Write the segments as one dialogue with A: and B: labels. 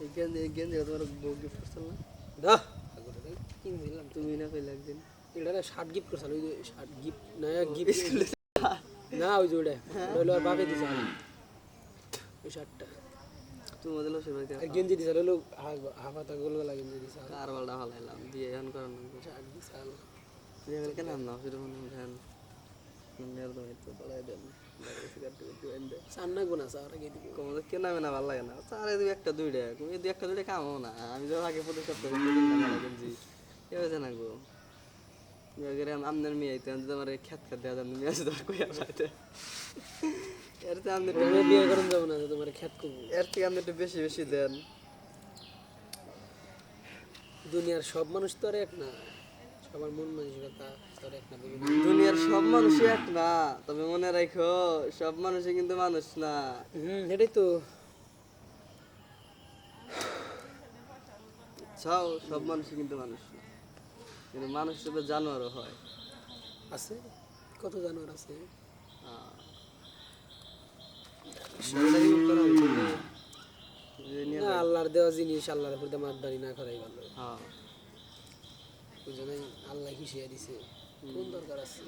A: এই গেঞ্জি এই গেঞ্জি তোমার বউ গিফট করছিল না?
B: দা কিন দিলাম
A: তুমি না কইলে একদিন
B: এটা না শার্ট গিফট করছিল ওই যে শার্ট গিফট না গিফট না ওই যে ওটা। ওটা হলো আর বাপে দিছে ওই শার্টটা
A: তুমি ওদের লোক সেবার
B: আর গেঞ্জি দিছে হলো হাফাতা গোলগলা গেঞ্জি দিছে আর।
A: বালটা ভালাইলাম বিয়ে এখন করানো
B: শার্ট দিছে আর।
A: কেন আনলাম সেটা মনে হয় ধ্যান মেয়ের তো একটু পড়াই দেন সিগারেট টিগারেট দিবেন দে
B: সার নাকবো না স্যার আগে দিকে
A: কমাতে কেন আমি না ভালো লাগে না স্যার এই দুই একটা দুইটা তুমি এই দুই একটা দুইটা কামও না আমি যখন আগে প্রতি সপ্তাহে গেঞ্জি এ হয়েছে না গো এবারে আপনার মেয়ে আইতে আমি তোমার খ্যাত খ্যাত দেওয়া যান মেয়ে আছে তোমার কইয়া পাইতে এর থেকে আপনি একটু-
B: তুমি বিয়ে করুন যাব না তো তোমার খ্যাত করব
A: এর থেকে আপনি একটু বেশি বেশি দেন
B: দুনিয়ার সব মানুষ তো আর এক না সবার মন মানসিকতা তো আর এক না
A: সব মানুষই এক না। তবে মনে রাখো সব মানুষই কিন্তু মানুষ না।
B: হুম এটাই তো।
A: চাও সব মানুষই কিন্তু মানুষ না। কিন্তু মানুষ হিসেবে জানোয়ারও হয়।
B: আছে? কত জানোয়ার আছে?
A: না।
B: আল্লাহর দেওয়া জিনিস আল্লাহর উপর দিয়ে মাতবাড়ি না করাই ভালো।
A: হ্যাঁ।
B: বুঝো নাই আল্লাহ হিসিয়ে দিছে। কোন দরকার আছে?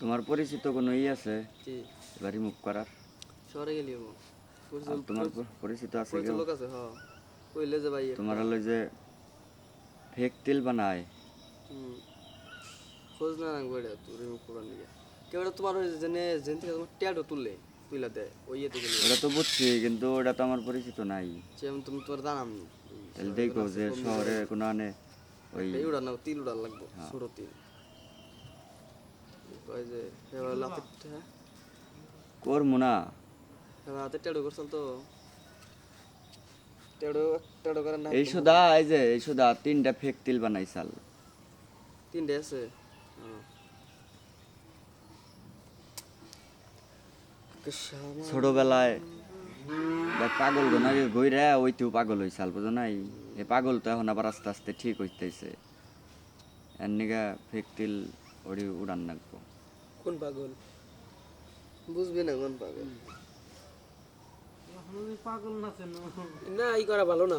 C: তোমার পরিচিত কোনো ই আছে? এবার মুখ করার।
A: শহরে গেলি
C: তোমার পরিচিত আছে কেউ?
A: লোক আছে হ্যাঁ। কইলে যে ভাই
C: তোমার হলো যে ফেক তেল বানায়।
A: খোঁজ না রাখব এটা তুই রিমুভ করার নিয়ে কেউ তোমার ওই জেনে জেন থেকে তোমার ট্যাডও তুললে তুইলা দেয় ওই ইয়েতে গেলে।
C: ওটা তো বুঝছি কিন্তু ওটা তো আমার পরিচিত নাই।
A: যেমন তুমি তোমার জানাম।
C: তাহলে দেখো যে শহরে কোনো আনে ওই
A: উড়ান তিল উড়ান লাগবো ছোট তিল। কয় যে এবার লাতে
C: করব না
A: এবার হাতে টেডো করছেন তো। টেডো টেডো করেন না
C: এই সুদা এই যে এই সুদা তিনটা ফেক তেল বানাইছাল।
A: তিনটে আছে।
C: ছোটবেলায় পাগল গো নাকি গইরা ওইতেও পাগল হইছাল বুঝো নাই? এই পাগল তো এখন আবার আস্তে আস্তে ঠিক হইতেছে এর নিগা ফেক তেল ওড়ি উড়ান নাকবো
B: কোন পাগল?
A: বুঝবে না কোন পাগল।
B: না ই করা ভালো না